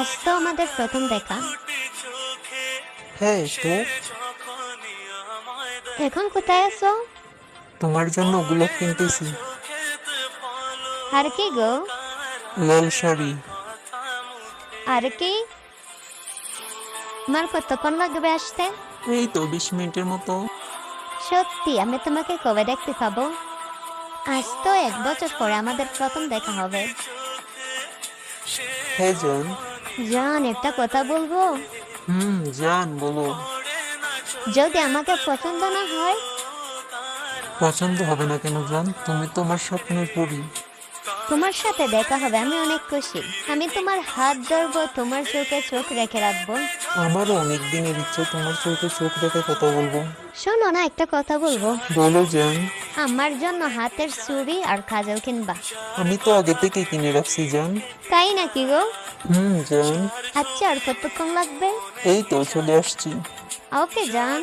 আজ তো আমাদের প্রথম দেখা। হ্যাঁ এখন কোথায় আছো? তোমার জন্য ওগুলো কিনতেছি। আর কি গো? লাল শাড়ি আর কি? আমার কতক্ষণ লাগবে আসতে? এই তো বিশ মিনিটের মতো। সত্যি আমি তোমাকে কবে দেখতে পাবো? আজ তো এক বছর পরে আমাদের প্রথম দেখা হবে। হ্যাঁ জান। জান একটা কথা বলব? হুম জান বলো। যদি আমাকে পছন্দ না হয়? পছন্দ হবে না কেন জান? তুমি তোমার স্বপ্নের পড়ি তোমার সাথে দেখা হবে আমি অনেক খুশি। আমি তোমার হাত ধরবো তোমার চোখে চোখ রেখে রাখব। আমারও অনেক দিনের ইচ্ছে তোমার চোখে চোখ রেখে কথা বলব। শোনো না একটা কথা বলব। বলো জান। আমার জন্য হাতের চুড়ি আর কাজল কিনবা। আমি তো আগে থেকে কিনে রাখছি জান। তাই নাকি গো? হুম জান। আচ্ছা আর কতক্ষণ লাগবে? এই তো চলে আসছি। ওকে জান।